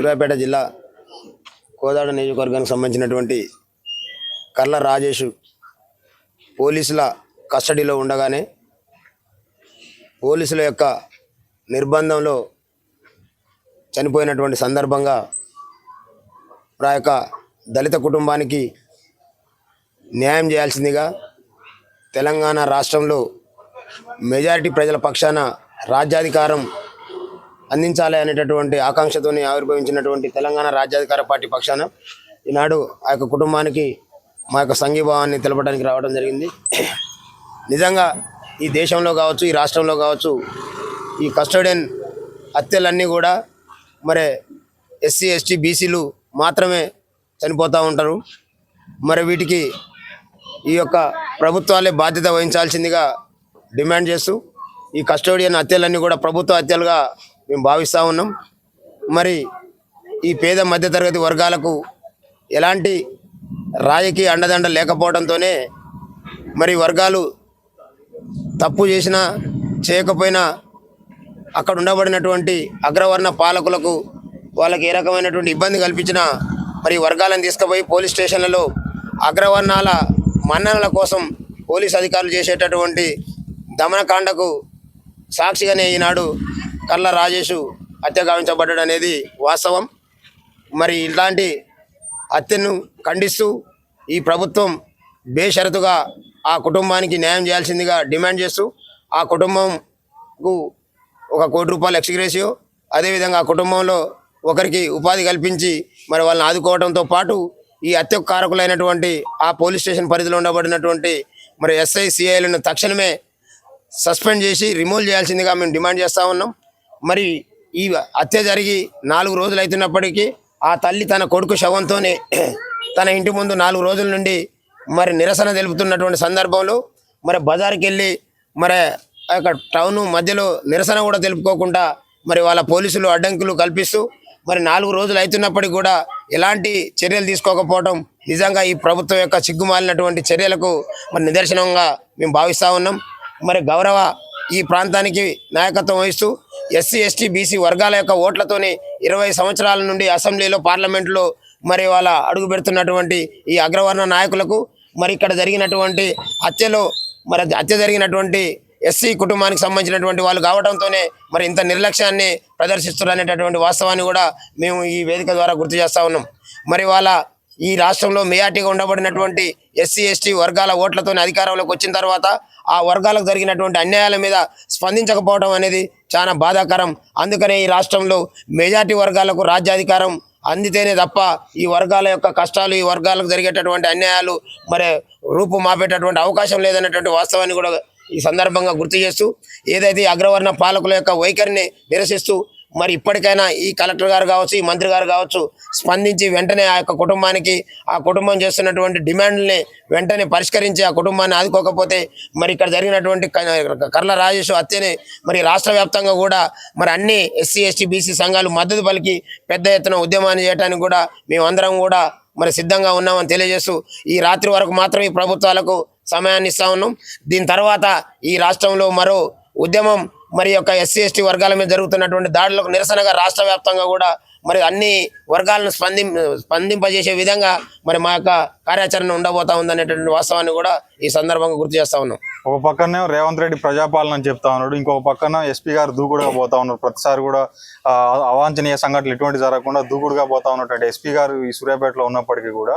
సూర్యాపేట జిల్లా కోదాడ నియోజకవర్గానికి సంబంధించినటువంటి కర్ల రాజేష్ పోలీసుల కస్టడీలో ఉండగానే పోలీసుల యొక్క నిర్బంధంలో చనిపోయినటువంటి సందర్భంగా ఆ యొక్క దళిత కుటుంబానికి న్యాయం చేయాల్సిందిగా తెలంగాణ రాష్ట్రంలో మెజారిటీ ప్రజల పక్షాన రాజ్యాధికారం అందించాలి అనేటటువంటి ఆకాంక్షతోని ఆవిర్భవించినటువంటి తెలంగాణ రాజ్యాధికార పార్టీ పక్షాన ఈనాడు ఆ యొక్క కుటుంబానికి మా యొక్క సంఘీభావాన్ని తెలపడానికి రావడం జరిగింది. నిజంగా ఈ దేశంలో కావచ్చు ఈ రాష్ట్రంలో కావచ్చు ఈ కస్టోడియన్ హత్యలన్నీ కూడా మరి ఎస్సీ ఎస్టీ బీసీలు మాత్రమే చనిపోతూ ఉంటారు. మరి వీటికి ఈ యొక్క ప్రభుత్వాలే బాధ్యత వహించాల్సిందిగా డిమాండ్ చేస్తూ ఈ కస్టోడియన్ హత్యలన్నీ కూడా ప్రభుత్వ హత్యలుగా మేము భావిస్తూ ఉన్నాం. మరి ఈ పేద మధ్యతరగతి వర్గాలకు ఎలాంటి రాజకీయ అండదండ లేకపోవడంతోనే మరి వర్గాలు తప్పు చేసినా చేయకపోయినా అక్కడ ఉండబడినటువంటి అగ్రవర్ణ పాలకులకు వాళ్ళకి ఏ రకమైనటువంటి ఇబ్బంది కల్పించినా మరి వర్గాలను తీసుకుపోయి పోలీస్ స్టేషన్లలో అగ్రవర్ణాల మన్ననల కోసం పోలీస్ అధికారులు చేసేటటువంటి దమనకాండకు సాక్షిగానే ఈనాడు కళ్ళ రాజేషు హత్య గావించబడ్డాడు అనేది వాస్తవం. మరి ఇలాంటి హత్యను ఖండిస్తూ ఈ ప్రభుత్వం బేషరతుగా ఆ కుటుంబానికి న్యాయం చేయాల్సిందిగా డిమాండ్ చేస్తూ ఆ కుటుంబంకు ఒక కోటి రూపాయలు ఎక్స్గ్రేషియో అదేవిధంగా ఆ కుటుంబంలో ఒకరికి ఉపాధి కల్పించి మరి వాళ్ళని ఆదుకోవడంతో పాటు ఈ హత్య కారకులైనటువంటి ఆ పోలీస్ స్టేషన్ పరిధిలో ఉండబడినటువంటి మరి ఎస్ఐ సిఐలను తక్షణమే సస్పెండ్ చేసి రిమూవ్ చేయాల్సిందిగా మేము డిమాండ్ చేస్తూ ఉన్నాం. మరి ఈ హత్య జరిగి నాలుగు రోజులు అవుతున్నప్పటికీ ఆ తల్లి తన కొడుకు శవంతోనే తన ఇంటి ముందు నాలుగు రోజుల నుండి మరి నిరసన తెలుపుతున్నటువంటి సందర్భంలో మరి బజార్కి వెళ్ళి మరి ఆ యొక్క టౌన్ మధ్యలో నిరసన కూడా తెలుపుకోకుండా మరి వాళ్ళ పోలీసులు అడ్డంకులు కల్పిస్తూ మరి నాలుగు రోజులు అవుతున్నప్పటికీ కూడా ఎలాంటి చర్యలు తీసుకోకపోవడం నిజంగా ఈ ప్రభుత్వం యొక్క సిగ్గుమాలినటువంటి చర్యలకు మరి నిదర్శనంగా మేము భావిస్తూ ఉన్నాం. మరి గౌరవ ఈ ప్రాంతానికి నాయకత్వం వహిస్తూ ఎస్సీ ఎస్టీ బీసీ వర్గాల యొక్క ఓట్లతోని ఇరవై సంవత్సరాల నుండి అసెంబ్లీలో పార్లమెంట్లో మరి వాళ్ళ అడుగు పెడుతున్నటువంటి ఈ అగ్రవర్ణ నాయకులకు మరి ఇక్కడ జరిగినటువంటి హత్యలో మరి హత్య జరిగినటువంటి ఎస్సీ కుటుంబానికి సంబంధించినటువంటి వాళ్ళు కావడంతోనే మరి ఇంత నిర్లక్ష్యాన్ని ప్రదర్శిస్తున్నారనేటటువంటి వాస్తవాన్ని కూడా మేము ఈ వేదిక ద్వారా గుర్తు చేస్తా ఉన్నాం. మరి వాళ్ళ ఈ రాష్ట్రంలో మేయాటిగా ఉండబడినటువంటి ఎస్సీ ఎస్టీ వర్గాల ఓట్లతో అధికారంలోకి వచ్చిన తర్వాత ఆ వర్గాలకు జరిగినటువంటి అన్యాయాల మీద స్పందించకపోవడం అనేది చాలా బాధాకరం. అందుకనే ఈ రాష్ట్రంలో మెజార్టీ వర్గాలకు రాజ్యాధికారం అందితేనే తప్ప ఈ వర్గాల యొక్క కష్టాలు ఈ వర్గాలకు జరిగేటటువంటి అన్యాయాలు మరి రూపు మాపేటటువంటి అవకాశం లేదన్నటువంటి వాస్తవాన్ని కూడా ఈ సందర్భంగా గుర్తు చేస్తూ ఏదైతే అగ్రవర్ణ పాలకుల యొక్క వైఖరిని నిరసిస్తూ మరి ఇప్పటికైనా ఈ కలెక్టర్ గారు కావచ్చు ఈ మంత్రి గారు కావచ్చు స్పందించి వెంటనే ఆ యొక్క కుటుంబానికి ఆ కుటుంబం చేస్తున్నటువంటి డిమాండ్ని వెంటనే పరిష్కరించి ఆ కుటుంబాన్ని ఆదుకోకపోతే మరి ఇక్కడ జరిగినటువంటి కర్ల రాజేష్ హత్యని మరి రాష్ట్ర వ్యాప్తంగా కూడా మరి అన్ని ఎస్సీ ఎస్టీ బీసీ సంఘాలు మద్దతు పలికి పెద్ద ఎత్తున ఉద్యమాన్ని చేయడానికి కూడా మేమందరం కూడా మరి సిద్ధంగా ఉన్నామని తెలియజేస్తూ ఈ రాత్రి వరకు మాత్రం ఈ ప్రభుత్వాలకు సమయాన్ని ఇస్తా ఉన్నాం. దీని తర్వాత ఈ రాష్ట్రంలో మరో ఉద్యమం మరి యొక్క ఎస్సీ ఎస్టీ వర్గాల మీద జరుగుతున్నటువంటి దాడులకు నిరసనగా రాష్ట్ర వ్యాప్తంగా కూడా మరి అన్ని వర్గాలను స్పంది స్పందింపజేసే విధంగా మరి మా యొక్క కార్యాచరణ ఉండబోతా ఉందనేటువంటి వాస్తవాన్ని కూడా ఈ సందర్భంగా గుర్తు చేస్తా ఉన్నాం. ఒక పక్కనే రేవంత్ రెడ్డి ప్రజాపాలన చెప్తా ఉన్నాడు. ఇంకొక పక్కన ఎస్పీ గారు దూకుడుగా పోతా ఉన్నారు. ప్రతిసారి కూడా అవాంఛనీయ సంఘటనలు ఎటువంటి జరగకుండా దూకుడుగా పోతా ఉన్నటువంటి ఎస్పీ గారు ఈ సూర్యాపేటలో ఉన్నప్పటికీ కూడా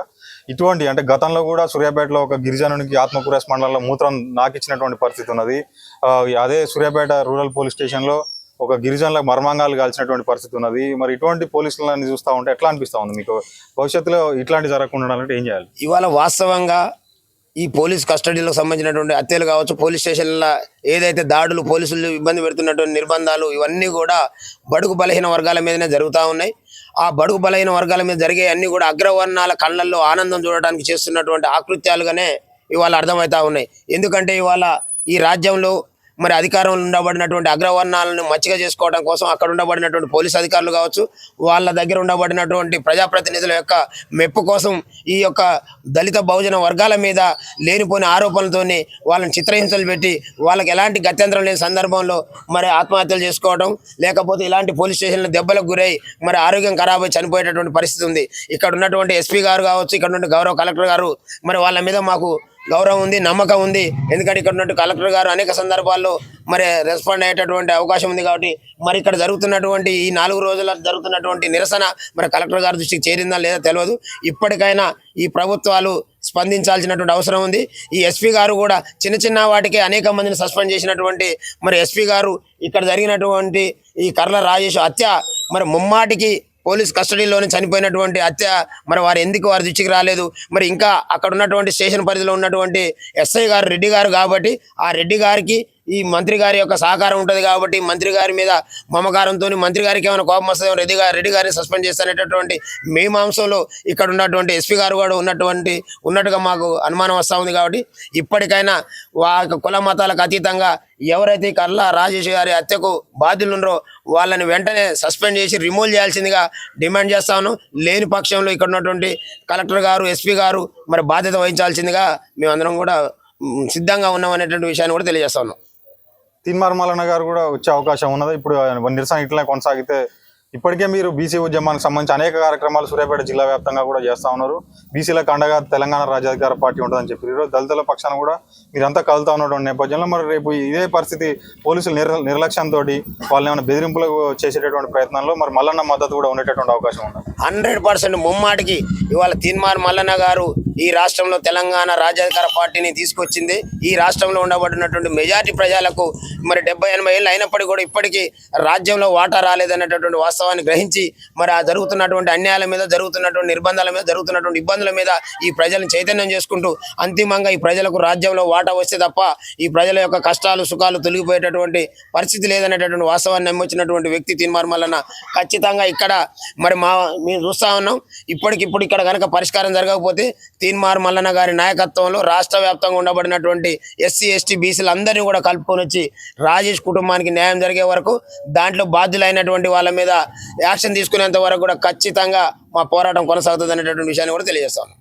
ఇటువంటి అంటే గతంలో కూడా సూర్యాపేటలో ఒక గిరిజనునికి ఆత్మకూరస్ మండలంలో మూత్రం నాకిచ్చినటువంటి పరిస్థితి ఉన్నది. ఆ, అదే సూర్యాపేట రూరల్ పోలీస్ స్టేషన్లో ఒక గిరిజనులకు మర్మాంగాలు కాల్చినటువంటి పరిస్థితి ఉన్నది. మరి ఇటువంటి పోలీసులని చూస్తూ ఉంటే ఎట్లా అనిపిస్తా ఉంది? మీకు భవిష్యత్తులో ఇట్లాంటి జరగకుండా ఉండాలంటే ఏం చేయాలి? ఇవాళ వాస్తవంగా ఈ పోలీస్ కస్టడీలకు సంబంధించినటువంటి హత్యలు కావచ్చు పోలీస్ స్టేషన్ల ఏదైతే దాడులు పోలీసులు ఇబ్బంది పెడుతున్నటువంటి నిర్బంధాలు ఇవన్నీ కూడా బడుగు బలహీన వర్గాల మీదనే జరుగుతూ ఉన్నాయి. ఆ బడుగు బలహీన వర్గాల మీద జరిగే అన్ని కూడా అగ్రవర్ణాల కళ్ళల్లో ఆనందం చూడడానికి చేస్తున్నటువంటి ఆకృత్యాలుగానే ఇవాళ అర్థమవుతా ఉన్నాయి. ఎందుకంటే ఇవాళ ఈ రాజ్యంలో మరి అధికారంలో ఉండబడినటువంటి అగ్రవర్ణాలను మచ్చిక చేసుకోవడం కోసం అక్కడ ఉండబడినటువంటి పోలీస్ అధికారులు కావచ్చు వాళ్ళ దగ్గర ఉండబడినటువంటి ప్రజాప్రతినిధుల యొక్క మెప్పు కోసం ఈ యొక్క దళిత బహుజన వర్గాల మీద లేనిపోని ఆరోపణలతోనే వాళ్ళని చిత్రహింసలు పెట్టి వాళ్ళకి ఎలాంటి గత్యంతరం లేని సందర్భంలో మరి ఆత్మహత్యలు చేసుకోవడం లేకపోతే ఇలాంటి పోలీస్ స్టేషన్ల దెబ్బలకు గురై మరి ఆరోగ్యం ఖరాబ్ అయి చనిపోయేటటువంటి పరిస్థితి ఉంది. ఇక్కడ ఉన్నటువంటి ఎస్పీ గారు కావచ్చు ఇక్కడ ఉన్న గౌరవ కలెక్టర్ గారు మరి వాళ్ళ మీద మాకు గౌరవం ఉంది నమ్మకం ఉంది. ఎందుకంటే ఇక్కడ ఉన్నట్టు కలెక్టర్ గారు అనేక సందర్భాల్లో మరి రెస్పాండ్ అయ్యేటటువంటి అవకాశం ఉంది కాబట్టి మరి ఇక్కడ జరుగుతున్నటువంటి ఈ నాలుగు రోజుల జరుగుతున్నటువంటి నిరసన మరి కలెక్టర్ గారి దృష్టికి చేరిందా లేదా తెలియదు. ఇప్పటికైనా ఈ ప్రభుత్వాలు స్పందించాల్సినటువంటి అవసరం ఉంది. ఈ ఎస్పీ గారు కూడా చిన్న చిన్న వాటికి అనేక మందిని సస్పెండ్ చేసినటువంటి మరి ఎస్పీ గారు ఇక్కడ జరిగినటువంటి ఈ కర్ల రాజేష్ హత్య మరి ముమ్మాటికి పోలీస్ కస్టడీలోనే చనిపోయినటువంటి హత్య మరి వారు ఎందుకు వారి దృష్టికి రాలేదు? మరి ఇంకా అక్కడ ఉన్నటువంటి స్టేషన్ పరిధిలో ఉన్నటువంటి ఎస్ఐ గారు రెడ్డి గారు కాబట్టి ఆ రెడ్డి గారికి ఈ మంత్రి గారి యొక్క సహకారం ఉంటుంది కాబట్టి మంత్రి గారి మీద మమకారంతో మంత్రి గారికి ఏమైనా కోపం వస్తుందో రెడ్డి గారు రెడ్డి గారిని సస్పెండ్ చేస్తానేటటువంటి మీమాంసంలో ఇక్కడ ఉన్నటువంటి ఎస్పీ గారు కూడా ఉన్నటువంటి ఉన్నట్టుగా మాకు అనుమానం వస్తూ ఉంది కాబట్టి ఇప్పటికైనా వా కుల మతాలకు అతీతంగా ఎవరైతే కల్లా రాజేష్ గారి హత్యకు బాధ్యులున్నారో వాళ్ళని వెంటనే సస్పెండ్ చేసి రిమూవ్ చేయాల్సిందిగా డిమాండ్ చేస్తాను లేని పక్షంలో ఇక్కడ ఉన్నటువంటి కలెక్టర్ గారు ఎస్పీ గారు మరి బాధ్యత వహించాల్సిందిగా మేమందరం కూడా సిద్ధంగా ఉన్నాం అనేటువంటి విషయాన్ని కూడా తెలియజేస్తాను తీన్మార్ మల్లన్న గారు కూడా వచ్చే అవకాశం ఉన్నది. ఇప్పుడు నిరసన ఇట్లా కొనసాగితే ఇప్పటికే మీరు బీసీ ఉద్యమానికి సంబంధించి అనేక కార్యక్రమాలు సూర్యాపేట జిల్లా వ్యాప్తంగా కూడా చేస్తా ఉన్నారు. బీసీలకు అండగా తెలంగాణ రాజ్యాధికార పార్టీ ఉంటుందని చెప్పి ఈరోజు దళితుల పక్షాన కూడా మీరంతా కలుతా ఉన్నటువంటి నేపథ్యంలో మరి రేపు ఇదే పరిస్థితి పోలీసులు నిర్ నిర్లక్ష్యంతో వాళ్ళని ఏమైనా బెదిరింపులకు చేసేటటువంటి ప్రయత్నంలో మరి మల్లన్న మద్దతు కూడా ఉండేటటువంటి అవకాశం ఉంది హండ్రెడ్ పర్సెంట్ ముమ్మాటికి ఇవాళ తీన్మార్ మల్లన్న గారు ఈ రాష్ట్రంలో తెలంగాణ రాజ్యాధికార పార్టీని తీసుకొచ్చింది. ఈ రాష్ట్రంలో ఉండబడినటువంటి మెజార్టీ ప్రజలకు మరి డెబ్బై ఎనభై ఏళ్ళు అయినప్పటికీ కూడా ఇప్పటికీ రాజ్యంలో వాటా రాలేదన్నటువంటి వాస్తవాన్ని గ్రహించి మరి ఆ జరుగుతున్నటువంటి అన్యాయాల మీద జరుగుతున్నటువంటి నిర్బంధాల మీద జరుగుతున్నటువంటి ఇబ్బందుల మీద ఈ ప్రజలను చైతన్యం చేసుకుంటూ అంతిమంగా ఈ ప్రజలకు రాజ్యంలో వాటా వస్తే తప్ప ఈ ప్రజల యొక్క కష్టాలు సుఖాలు తొలగిపోయేటటువంటి పరిస్థితి లేదనేటటువంటి వాస్తవాన్ని నమ్మొచ్చినటువంటి వ్యక్తి తీర్మార్మలన్న ఖచ్చితంగా ఇక్కడ మరి మా మేము చూస్తా ఉన్నాం. ఇప్పటికిప్పుడు ఇక్కడ కనుక పరిష్కారం జరగకపోతే తీన్మార్ మల్లన్న గారి నాయకత్వంలో రాష్ట్ర వ్యాప్తంగా ఉండబడినటువంటి ఎస్సీ ఎస్టీ బీసీలందరినీ కూడా కలుపుకొని వచ్చి రాజేష్ కుటుంబానికి న్యాయం జరిగే వరకు దాంట్లో బాధ్యులైనటువంటి వాళ్ళ మీద యాక్షన్ తీసుకునేంత వరకు కూడా ఖచ్చితంగా మా పోరాటం కొనసాగుతుంది అనేటటువంటి విషయాన్ని కూడా తెలియజేస్తాను